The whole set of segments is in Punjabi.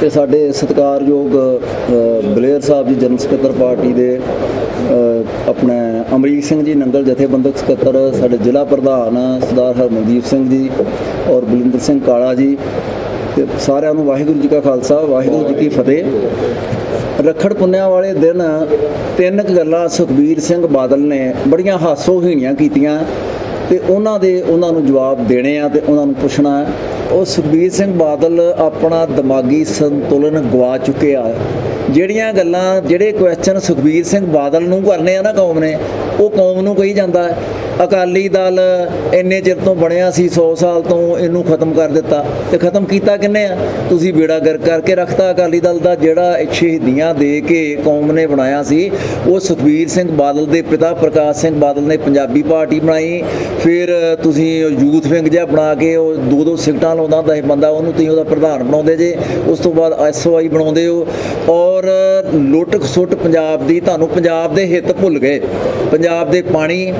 ਤੇ ਸਾਡੇ ਸਤਿਕਾਰਯੋਗ ਅ, ਬਲੇਅਰ ਸਾਹਿਬ ਜੀ ਜਨਰਲ ਸਕੱਤਰ ਪਾਰਟੀ ਦੇ ਅ, ਆਪਣੇ ਅਮਰੀਕ ਸਿੰਘ ਜੀ ਨੰਗਲ ਜਥੇਬੰਦਕ ਸਕੱਤਰ ਸਾਡੇ ਜ਼ਿਲ੍ਹਾ ਪ੍ਰਧਾਨ ਸਰਦਾਰ ਹਰਮਨਦੀਪ ਸਿੰਘ ਜੀ ਔਰ ਬਲਿੰਦਰ ਸਿੰਘ ਕਾਲਾ ਜੀ ਤੇ ਸਾਰਿਆਂ ਨੂੰ ਵਾਹਿਗੁਰੂ ਜੀ ਕਾ ਖਾਲਸਾ ਵਾਹਿਗੁਰੂ ਜੀ ਕੀ ਫਤਿਹ। ਰੱਖੜ ਪੁੰਨਿਆ ਵਾਲੇ ਦਿਨ ਤਿੰਨ ਕੁ ਗੱਲਾਂ ਸੁਖਬੀਰ ਸਿੰਘ ਬਾਦਲ ਨੇ ਬੜੀਆਂ ਹਾਸੋਹੀਣੀਆਂ ਕੀਤੀਆਂ ਤੇ ਉਹਨਾਂ ਦੇ ਉਹਨਾਂ ਨੂੰ ਜਵਾਬ ਦੇਣੇ ਆ ਤੇ ਉਹਨਾਂ ਨੂੰ ਪੁੱਛਣਾ ਉਹ ਸੁਖਬੀਰ ਸਿੰਘ ਬਾਦਲ ਆਪਣਾ ਦਿਮਾਗੀ ਸੰਤੁਲਨ ਗਵਾ ਚੁੱਕੇ ਆ। ਜਿਹੜੀਆਂ ਗੱਲਾਂ, ਜਿਹੜੇ ਕੁਐਸਚਨ ਸੁਖਬੀਰ ਸਿੰਘ ਬਾਦਲ ਨੂੰ ਕਰਨੇ ਆ ਨਾ ਕੌਮ ਨੇ, ਉਹ ਕੌਮ ਨੂੰ ਕਹੀ ਜਾਂਦਾ। ਹੈ ਅਕਾਲੀ ਦਲ ਇੰਨੇ ਚਿਰ ਤੋਂ ਬਣਿਆ ਸੀ 100 ਸਾਲ ਤੋਂ ਇਹਨੂੰ ਖਤਮ ਕਰ ਦਿੱਤਾ ਤੇ ਖਤਮ ਕੀਤਾ ਕਿੰਨੇ ਆ? ਤੁਸੀਂ ਬੇੜਾ ਗਰ ਕਰਕੇ ਰੱਖਤਾ, ਅਕਾਲੀ ਦਲ ਦਾ ਜਿਹੜਾ ਇੱਕ ਸ਼ਹੀਦੀਆਂ ਦੇ ਕੇ ਕੌਮ ਨੇ ਬਣਾਇਆ ਸੀ, ਉਹ ਸੁਖਬੀਰ ਸਿੰਘ ਬਾਦਲ ਦੇ ਪਿਤਾ ਪ੍ਰਕਾਸ਼ ਸਿੰਘ ਬਾਦਲ ਨੇ ਪੰਜਾਬੀ ਪਾਰਟੀ ਬਣਾਈ, ਫਿਰ ਤੁਸੀਂ ਯੂਥ ਵਿੰਗ ਜਿਹਾ ਬਣਾ ਕੇ ਉਹ ਦੋ ਦੋ ਸਿਗਟਾਂ ਲਾਉਂਦਾ ਹੁੰਦਾ ਸੀ ਬੰਦਾ, ਉਹਨੂੰ ਤੁਸੀਂ ਉਹਦਾ ਪ੍ਰਧਾਨ ਬਣਾਉਂਦੇ ਜੇ, ਉਸ ਤੋਂ ਬਾਅਦ ਐਸਓਆਈ ਬਣਾਉਂਦੇ ਹੋ ਔਰ ਲੁੱਟ ਖਸੁੱਟ ਪੰਜਾਬ ਦੀ ਤੁਹਾਨੂੰ ਪੰਜਾਬ ਦੇ ਹਿੱਤ ਭੁੱਲ ਗਏ, ਪੰਜਾਬ ਦੇ ਪਾਣੀ,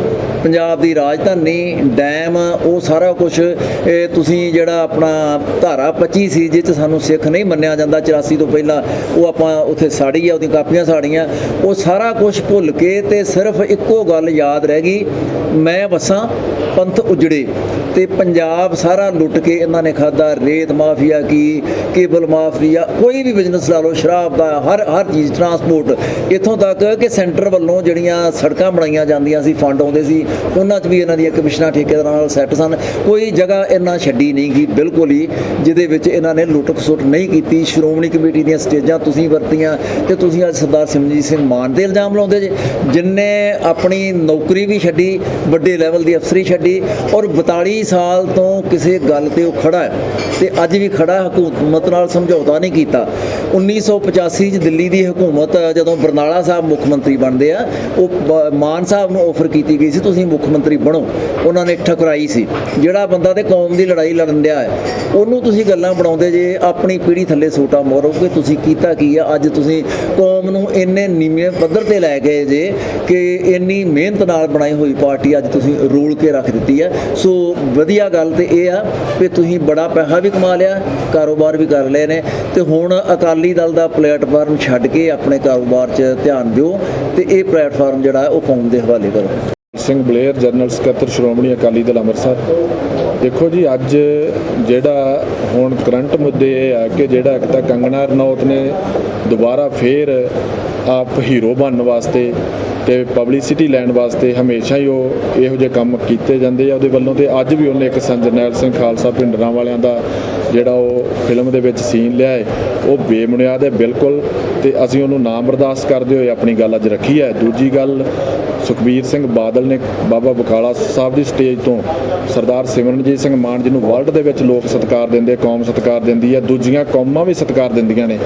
ਪੰਜਾਬ ਦੀ ਰਾਜਧਾਨੀ, ਡੈਮ, ਉਹ ਸਾਰਾ ਕੁਝ ਤੁਸੀਂ ਜਿਹੜਾ ਆਪਣਾ ਧਾਰਾ 25 ਸੀ ਜਿਸ 'ਚ ਸਾਨੂੰ ਸਿੱਖ ਨਹੀਂ ਮੰਨਿਆ ਜਾਂਦਾ 84 ਤੋਂ ਪਹਿਲਾਂ, ਉਹ ਆਪਾਂ ਉੱਥੇ ਸਾੜੀ ਆ, ਉਹਦੀਆਂ ਕਾਪੀਆਂ ਸਾੜੀਆਂ, ਉਹ ਸਾਰਾ ਕੁਝ ਭੁੱਲ ਕੇ ਤੇ ਸਿਰਫ ਇੱਕੋ ਗੱਲ ਯਾਦ ਰਹਿ ਗਈ, ਮੈਂ ਵਸਾਂ, ਪੰਥ ਉਜੜੇ। ਤੇ ਪੰਜਾਬ ਸਾਰਾ ਲੁੱਟ ਕੇ ਇਹਨਾਂ ਨੇ ਖਾਦਾ ਰੇਤ ਮਾਫੀਆ ਕੀ, ਕੇਬਲ ਮਾਫੀਆ, ਕੋਈ ਵੀ ਬਿਜ਼ਨਸ ਲਾ ਲਓ, ਸ਼ਰਾਬ ਦਾ, ਹਰ ਹਰ ਚੀਜ਼ ਟਰਾਂਸਪੋਰਟ ਇੱਥੋਂ ਤੱਕ ਕਿ ਸੈਂਟਰ ਵੱਲੋਂ ਜਿਹੜੀਆਂ ਸੜਕਾਂ ਬਣਾਈਆਂ ਜਾਂਦੀਆਂ ਸੀ ਫੰਡ ਆਉਂਦੇ ਸੀ, ਉਹਨਾਂ 'ਚ ਵੀ ਇਹਨਾਂ ਦੀਆਂ ਕਮਿਸ਼ਨਾਂ ਠੇਕੇਦਾਰਾਂ ਨਾਲ ਸੈੱਟ ਸਨ। ਕੋਈ ਜਗ੍ਹਾ ਇਹਨਾਂ ਛੱਡੀ ਨਹੀਂ ਗਈ, ਬਿਲਕੁਲ ਹੀ, ਜਿਹਦੇ ਵਿੱਚ ਇਹਨਾਂ ਨੇ ਲੁੱਟ ਖਸੁੱਟ ਨਹੀਂ ਕੀਤੀ। ਸ਼੍ਰੋਮਣੀ ਕਮੇਟੀ ਦੀਆਂ ਸਟੇਜਾਂ ਤੁਸੀਂ ਵਰਤੀਆਂ ਤੇ ਤੁਸੀਂ ਅੱਜ ਸਰਦਾਰ ਸਿਮਰਜੀਤ ਸਿੰਘ ਮਾਨ ਦੇ ਇਲਜ਼ਾਮ ਲਾਉਂਦੇ ਜੇ ਜਿਨਨੇ ਆਪਣੀ ਨੌਕਰੀ ਵੀ ਛੱਡੀ, ਵੱਡੇ ਲੈਵਲ ਦੀ ਅਫਸਰੀ ਛੱਡੀ ਔਰ 42 ਸਾਲ ਤੋਂ ਕਿਸੇ ਗੱਲ ਤੇ ਉਹ ਖੜਾ ਹੈ ਤੇ ਅੱਜ ਵੀ ਖੜਾ ਹਕੂਮਤ ਨਾਲ ਸਮਝੌਤਾ ਨਹੀਂ ਕੀਤਾ। 1985 ਚ ਦਿੱਲੀ ਦੀ ਹਕੂਮਤ, ਜਦੋਂ ਬਰਨਾਲਾ ਸਾਹਿਬ ਮੁੱਖ ਮੰਤਰੀ ਬਣਦੇ ਆ, ਉਹ ਮਾਨ ਸਾਹਿਬ ਨੂੰ ਆਫਰ ਕੀਤੀ ਗਈ ਸੀ, ਤੁਸੀਂ ਮੁੱਖ ਮੰਤਰੀ ਬਣੋ। ਉਹਨਾਂ ਨੇ ਠਕਰਾਈ ਸੀ। ਜਿਹੜਾ ਬੰਦਾ ਤੇ ਕੌਮ ਦੀ ਲੜਾਈ ਲੜਨ ਦਿਆ ਹੈ, ਉਹਨੂੰ ਤੁਸੀਂ ਗੱਲਾਂ ਬਣਾਉਂਦੇ ਜੇ, ਆਪਣੀ ਪੀੜ੍ਹੀ ਥੱਲੇ ਸੋਟਾ ਮਾਰੋਗੇ, ਤੁਸੀਂ ਕੀਤਾ ਕੀ ਆ? ਅੱਜ ਤੁਸੀਂ ਕੌਮ ਨੂੰ ਇੰਨੇ ਨੀਵੇਂ ਪੱਧਰ ਤੇ ਲੈ ਗਏ ਜੇ ਕਿ ਇੰਨੀ ਮਿਹਨਤ ਨਾਲ ਬਣਾਈ ਹੋਈ ਪਾਰਟੀ ਅੱਜ ਤੁਸੀਂ ਰੋਲ ਕੇ ਰੱਖ ਦਿੱਤੀ ਹੈ। ਸੋ ਵਧੀਆ ਗੱਲ ਤੇ ਇਹ ਆ ਕਿ ਤੁਸੀਂ ਬੜਾ ਪੈਸਾ ਵੀ ਕਮਾ ਲਿਆ, ਕਾਰੋਬਾਰ ਵੀ ਕਰ ਲਏ ਨੇ ਤੇ ਹੁਣ ਅਕਾਲੀ ਦਲ ਦਾ ਪਲੇਟਫਾਰਮ ਛੱਡ ਕੇ ਆਪਣੇ ਕਾਰੋਬਾਰ 'ਚ ਧਿਆਨ ਦਿਓ ਤੇ ਇਹ ਪਲੇਟਫਾਰਮ ਜਿਹੜਾ ਉਹ ਕੌਮ ਦੇ ਹਵਾਲੇ ਕਰੋ। ਸਿੰਘ ਬਲੇਅਰ, ਜਨਰਲ ਸਕੱਤਰ, ਸ਼੍ਰੋਮਣੀ ਅਕਾਲੀ ਦਲ ਅੰਮ੍ਰਿਤਸਰ। ਦੇਖੋ ਜੀ, ਅੱਜ ਜਿਹੜਾ ਹੁਣ ਕਰੰਟ ਮੁੱਦੇ ਇਹ ਆ ਕਿ ਜਿਹੜਾ ਇੱਕ ਤਾਂ ਕੰਗਨਾ ਰਣੌਤ ਨੇ ਦੁਬਾਰਾ ਫੇਰ ਆਪ ਹੀਰੋ ਬਣਨ ਵਾਸਤੇ ਤੇ ਪਬਲਿਸਿਟੀ ਲੈਣ ਵਾਸਤੇ ਹਮੇਸ਼ਾ ਹੀ ਉਹ ਇਹੋ ਜਿਹੇ ਕੰਮ ਕੀਤੇ ਜਾਂਦੇ ਆ। ਉਹਦੇ ਵੱਲੋਂ ਤੇ ਅੱਜ ਵੀ ਉਹਨੇ ਇੱਕ ਸੰਜਰਨੈਲ ਸਿੰਘ ਖਾਲਸਾ ਭਿੰਡਰਾਂ ਵਾਲਿਆਂ ਦਾ ਜਿਹੜਾ ਉਹ ਫਿਲਮ ਦੇ ਵਿੱਚ ਸੀਨ ਲਿਆ ਹੈ, ਉਹ ਬੇਬੁਨਿਆਦ ਹੈ ਬਿਲਕੁਲ ਤੇ ਅਸੀਂ ਉਹਨੂੰ ਨਾ ਬਰਦਾਸ਼ਤ ਕਰਦੇ ਹੋਏ ਆਪਣੀ ਗੱਲ ਅੱਜ ਰੱਖੀ ਹੈ। ਦੂਜੀ ਗੱਲ, ਸੁਖਬੀਰ ਸਿੰਘ ਬਾਦਲ ਨੇ ਬਾਬਾ ਬਕਾਲਾ ਸਾਹਿਬ ਦੀ ਸਟੇਜ ਤੋਂ ਸਰਦਾਰ ਸਿਮਰਨਜੀਤ ਸਿੰਘ ਮਾਨ ਜੀ ਨੂੰ ਵਰਲਡ ਦੇ ਵਿੱਚ ਲੋਕ ਸਤਿਕਾਰ ਦਿੰਦੇ, ਕੌਮ ਸਤਿਕਾਰ ਦਿੰਦੀ ਹੈ। ਦੂਜੀਆਂ ਕੌਮਾਂ ਵੀ ਸਤਿਕਾਰ ਦਿੰਦੀਆਂ ਨੇ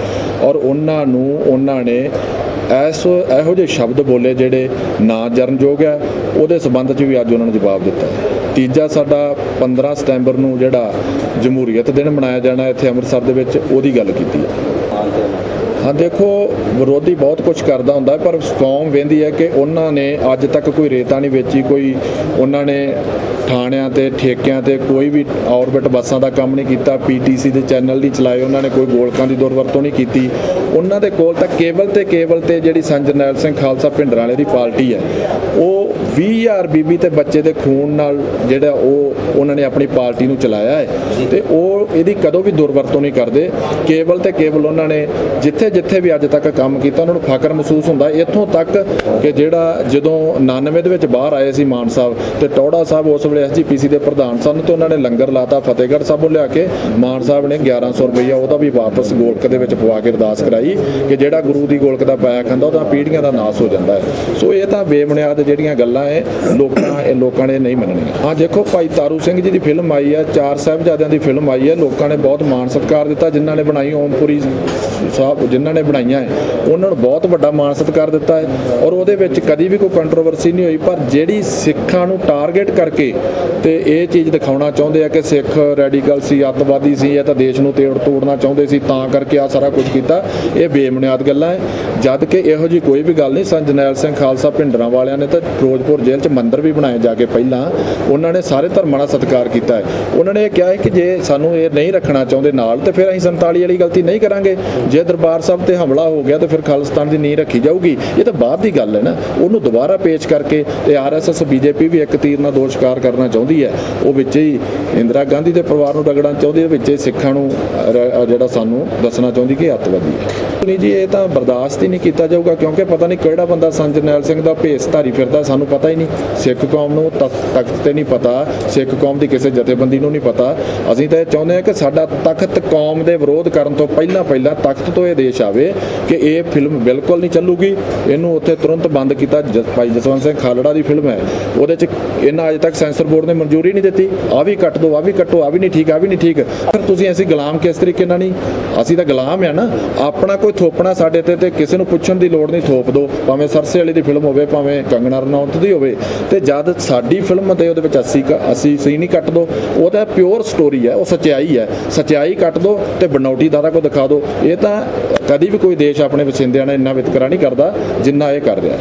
ਔਰ ਉਹਨਾਂ ਨੂੰ, ਉਹਨਾਂ ਨੇ ਐਸ ਇਹੋ ਜਿਹੇ ਸ਼ਬਦ ਬੋਲੇ ਜਿਹੜੇ ਨਾ ਜਰਨਯੋਗ ਹੈ, ਉਹਦੇ ਸਬੰਧ 'ਚ ਵੀ ਅੱਜ ਉਹਨਾਂ ਨੂੰ ਜਵਾਬ ਦਿੱਤਾ। ਤੀਜਾ ਸਾਡਾ 15 ਸਤੰਬਰ ਨੂੰ ਜਿਹੜਾ ਜਮਹੂਰੀਅਤ ਦਿਨ ਮਨਾਇਆ ਜਾਣਾ ਇੱਥੇ ਅੰਮ੍ਰਿਤਸਰ ਦੇ ਵਿੱਚ, ਉਹਦੀ ਗੱਲ ਕੀਤੀ ਹੈ। ਹਾਂ, ਦੇਖੋ, ਵਿਰੋਧੀ ਬਹੁਤ ਕੁਝ ਕਰਦਾ ਹੁੰਦਾ, ਪਰ ਕੌਮ ਵੇਂਦੀ ਹੈ ਕਿ ਉਹਨਾਂ ਨੇ ਅੱਜ ਤੱਕ ਕੋਈ ਰੇਤਾ ਨਹੀਂ ਵੇਚੀ, ਕੋਈ ਉਹਨਾਂ ਨੇ ਥਾਣਿਆਂ ਤੇ, ਠੇਕਿਆਂ ਤੇ ਕੋਈ ਵੀ ਆਰਬਿਟ ਬੱਸਾਂ ਦਾ ਕੰਮ ਨਹੀਂ ਕੀਤਾ, ਪੀਟੀਸੀ ਦੇ ਚੈਨਲ ਨਹੀਂ ਚਲਾਏ, ਉਹਨਾਂ ਨੇ ਕੋਈ ਗੋਲਕਾਂ ਦੀ ਦੁਰਵਰਤੋਂ ਨਹੀਂ ਕੀਤੀ। ਉਹਨਾਂ ਦੇ ਕੋਲ ਤਾਂ ਕੇਵਲ ਤੇ ਕੇਵਲ ਤੇ ਜਿਹੜੀ ਸੰਜਰਨੈਲ ਸਿੰਘ ਖਾਲਸਾ ਭਿੰਡਰਾਂ ਵਾਲੇ ਦੀ ਪਾਰਟੀ ਹੈ, ਉਹ 20000 ਬੀਬੀ ਤੇ ਬੱਚੇ ਦੇ ਖੂਨ ਨਾਲ ਜਿਹੜਾ ਉਹ ਉਹਨਾਂ ਨੇ ਆਪਣੀ ਪਾਰਟੀ ਨੂੰ ਚਲਾਇਆ ਹੈ। ਤੇ ਉਹ ਇਹਦੀ ਕਦੋਂ ਵੀ ਦੁਰਵਰਤੋਂ ਨਹੀਂ ਕਰਦੇ। ਕੇਵਲ ਤੇ ਕੇਵਲ ਉਹਨਾਂ ਨੇ ਜਿੱਥੇ ਜਿੱਥੇ ਵੀ ਅੱਜ ਤੱਕ ਕੰਮ ਕੀਤਾ, ਉਹਨਾਂ ਨੂੰ ਫਖਰ ਮਹਿਸੂਸ ਹੁੰਦਾ। ਇੱਥੋਂ ਤੱਕ ਕਿ ਜਿਹੜਾ ਜਦੋਂ 99 ਦੇ ਵਿੱਚ ਬਾਹਰ ਆਏ ਸੀ ਮਾਨ ਸਾਹਿਬ ਤੇ ਟੌੜਾ ਸਾਹਿਬ ਉਸ ਵੇਲੇ ਐਸਜੀਪੀਸੀ ਦੇ ਪ੍ਰਧਾਨ ਸਨ ਤੇ ਉਹਨਾਂ ਨੇ ਲੰਗਰ ਲਾਤਾ ਫਤਿਹਗੜ੍ਹ ਸਾਹਿਬੋਂ ਲਿਆ ਕੇ। ਮਾਨ ਸਾਹਿਬ ਨੇ 1100 ਰੁਪਈਆ ਉਹਦਾ ਵੀ ਵਾਪਸ ਗੋਲਕ ਦੇ ਵਿੱਚ ਪਵਾ ਕੇ ਅਰਦਾਸ ਕਰਾਈ। ਕਿ ਜਿਹੜਾ ਗੁਰੂ ਦੀ ਗੋਲਕ ਦਾ ਪਾਇਆ ਖਾਂਦਾ, ਉਹਦਾ ਪੀੜ੍ਹੀਆਂ ਦਾ ਨਾਸ ਹੋ ਜਾਂਦਾ ਹੈ। ਸੋ ਇਹ ਤਾਂ ਬੇਬੁਨਿਆਦ ਜਿਹੜੀਆਂ ਗੱਲਾਂ ਹੈ ਲੋਕਾਂ, ਇਹ ਲੋਕਾਂ ਨੇ ਨਹੀਂ ਮੰਨਣੀਆਂ। ਹਾਂ, ਦੇਖੋ ਭਾਈ ਤਾਰੂ ਸਿੰਘ ਜੀ ਦੀ ਫਿਲਮ ਆਈ ਹੈ ਚਾਰ ਸਾਹਿਬਜ਼ਾਦਿਆਂ ਦੀ ਫਿਲਮ ਆਈ ਹੈ ਲੋਕਾਂ ਨੇ ਬਹੁਤ ਮਾਣ ਸਤਿਕਾਰ ਦਿੱਤਾ, ਜਿਨ੍ਹਾਂ ਨੇ ਬਣਾਈ ਓਮਪੁਰੀ ਸਾਹਿਬ, ਜਿਨ੍ਹਾਂ ਨੇ ਬਣਾਈਆਂ ਹੈ ਉਹਨਾਂ ਨੂੰ ਬਹੁਤ ਵੱਡਾ ਮਾਣ ਸਤਿਕਾਰ ਦਿੱਤਾ ਹੈ। ਔਰ ਉਹਦੇ ਵਿੱਚ ਕਦੀ ਵੀ ਕੋਈ ਕੰਟਰੋਵਰਸੀ ਨਹੀਂ ਹੋਈ, ਪਰ ਜਿਹੜੀ ਸਿੱਖਾਂ ਨੂੰ ਟਾਰਗੇਟ ਕਰਕੇ ਤੇ ਇਹ ਚੀਜ਼ ਦਿਖਾਉਣਾ ਚਾਹੁੰਦੇ ਆ ਕਿ ਸਿੱਖ ਰੈਡੀਕਲ ਸੀ, ਅੱਤਵਾਦੀ ਸੀ, ਇਹ ਤਾਂ ਦੇਸ਼ ਨੂੰ ਤੇੜ ਤੋੜਨਾ ਚਾਹੁੰਦੇ ਸੀ, ਤਾਂ ਕਰਕੇ ਆ ਸਾਰਾ ਕੁਝ ਕੀਤਾ। ਇਹ ਬੇਬੁਨਿਆਦ ਗੱਲਾਂ ਹੈ। ਜਦ ਕਿ ਇਹੋ ਜੀ ਕੋਈ ਵੀ ਗੱਲ ਨਹੀਂ। ਸੰਤ ਜਰਨੈਲ ਸਿੰਘ ਖਾਲਸਾ ਭਿੰਡਰਾਂ ਵਾਲਿਆਂ ਨੇ ਤਾਂ ਫਿਰੋਜ਼ਪੁਰ ਜੇਲ੍ਹ 'ਚ ਮੰਦਰ ਵੀ ਬਣਾਏ ਜਾ ਕੇ ਪਹਿਲਾਂ। ਉਹਨਾਂ ਨੇ ਸਾਰੇ ਧਰਮਾਂ ਦਾ ਸਤਿਕਾਰ ਕੀਤਾ ਹੈ। ਉਹਨਾਂ ਨੇ ਇਹ ਕਿਹਾ ਹੈ ਕਿ ਜੇ ਸਾਨੂੰ ਇਹ ਨਹੀਂ ਰੱਖਣਾ ਚਾਹੁੰਦੇ ਨਾਲ, ਤੇ ਫਿਰ ਅਸੀਂ 47 ਵਾਲੀ ਗਲਤੀ ਨਹੀਂ ਕਰਾਂਗੇ। ਜੇ ਦਰਬਾਰ ਸਾਹਿਬ ਤੇ ਹਮਲਾ ਹੋ ਗਿਆ, ਤਾਂ ਫਿਰ ਖਾਲਿਸਤਾਨ ਦੀ ਨੀਂਹ ਰੱਖੀ ਜਾਊਗੀ। ਇਹ ਤਾਂ ਬਾਅਦ ਦੀ ਗੱਲ ਹੈ ਨਾ। ਉਹਨੂੰ ਦੁਬਾਰਾ ਪੇਸ਼ ਕਰਕੇ ਤੇ ਆਰਐਸਐਸ ਬੀਜੇਪੀ ਵੀ ਇੱਕ ਤੀਰ ਨਾਲ ਦੋ ਸ਼ਿਕਾਰ ਕਰਨਾ ਚਾਹੁੰਦੀ ਹੈ। ਉਹ ਵਿੱਚ ਹੀ ਇੰਦਰਾ ਗਾਂਧੀ ਦੇ ਪਰਿਵਾਰ ਨੂੰ ਰਗੜਨਾ ਚਾਹੁੰਦੀ ਹੈ। ਵਿੱਚ ਹੀ ਸਿੱਖਾਂ ਨੂੰ ਜਿਹੜਾ ਸਾਨੂੰ ਦੱਸਣਾ ਚਾਹੁੰਦੀ ਕਿ ਅੱਤਵਾਦੀ ਹੈ। ਨਹੀਂ ਜੀ, ਇਹ ਤਾਂ ਬਰਦਾਸ਼ਤ ਹੀ ਨਹੀਂ ਕੀਤਾ ਜਾਊਗਾ ਕਿਉਂਕਿ ਪਤਾ ਨਹੀਂ ਕਿਹੜਾ ਬੰਦਾ ਸੰਤ ਜਰਨੈਲ ਸਿੰਘ ਦਾ ਭੇਸ ਧਾਰੀ ਫਿਰਦਾ, ਸਾਨੂੰ ਪਤਾ ਹੀ ਨਹੀਂ। ਸਿੱਖ ਕੌਮ ਨੂੰ ਤਖ- ਤਖਤ ਤੇ ਨਹੀਂ ਪਤਾ, ਸਿੱਖ ਕੌਮ ਦੀ ਕਿਸੇ ਜਥੇਬੰਦੀ ਨੂੰ ਨਹੀਂ ਪਤਾ। ਅਸੀਂ ਤਾਂ ਇਹ ਚਾਹੁੰਦੇ ਹਾਂ ਕਿ ਸਾਡਾ ਤਖਤ ਕੌਮ ਦੇ ਵਿਰੋਧ ਕਰਨ ਤੋਂ ਪਹਿਲਾਂ ਪਹਿਲਾਂ ਤਖਤ ਤੋਂ ਇਹ ਦੇਸ਼ ਆਵੇ ਕਿ ਇਹ ਫਿਲਮ ਬਿਲਕੁਲ ਨਹੀਂ ਚੱਲੂਗੀ। ਇਹਨੂੰ ਉੱਥੇ ਤੁਰੰਤ ਬੰਦ ਕੀਤਾ ਜ- ਭਾਈ ਜਸਵੰਤ ਸਿੰਘ ਖਾਲੜਾ ਦੀ ਫਿਲਮ ਹੈ। ਉਹਦੇ ਚ ਇਹਨਾਂ ਅਜੇ ਤੱਕ ਸੈਂਸਰ ਬੋਰਡ ਨੇ ਮਨਜ਼ੂਰੀ ਨਹੀਂ ਦਿੱਤੀ। ਆ ਵੀ ਕੱਟ ਦੋ ਆ ਵੀ ਕੱਟੋ ਆ ਵੀ ਨਹੀਂ ਠੀਕ ਆ ਵੀ ਨਹੀਂ ਠੀਕ। ਫਿਰ ਤੁਸੀਂ ਅਸੀਂ ਗੁਲਾਮ ਕਿਸ ਤਰੀਕੇ ਨਾਲ ਨਹੀਂ? ਅਸੀਂ ਤਾਂ ਗੁਲਾਮ ਆ ਨਾ। ਆਪਣਾ ਕੋਈ ਥੋਪਣਾ ਸਾਡੇ ਤੇ ਤੇ ਕਿਸੇ ਨੂੰ ਪੁੱਛਣ ਦੀ ਲੋੜ ਨਹੀਂ, ਥੋਪ ਦੋ। ਭਾਵੇਂ ਸਰਸੇ ਵਾਲੀ ਦੀ ਫਿਲਮ ਹੋਵੇ, ਭਾਵੇਂ ਕੰਗਣਾ ਰਣੌਤ ਦੀ ਹੋਵੇ। ਤੇ ਜਦ ਸਾਡੀ ਫਿਲਮ ਤੇ ਉਹਦੇ ਵਿੱਚ 80 ਕ- 80 ਸੀ ਨਹੀਂ ਕੱਟ ਦੋ, ਉਹ ਤਾਂ ਪਿਓਰ ਸਟੋਰੀ ਹੈ, ਉਹ ਸਚਾਈ ਹੈ। ਸਚਾਈ ਕੱਟ ਦੋ ਤੇ ਬਨੌਟੀ ਦਾਦਾ ਕੋ ਦਿਖਾ ਦੋ। ਇਹ ਤਾਂ ਕਦੀ ਵੀ ਕੋਈ ਦੇਸ਼ ਆਪਣੇ ਵਸਿੰਦਿਆਂ ਨਾਲ ਇੰਨਾ ਵਿਤਕਰਾ ਨਹੀਂ ਕਰਦਾ ਜਿੰਨਾ ਇਹ ਕਰ ਰਿਹਾ ਹੈ।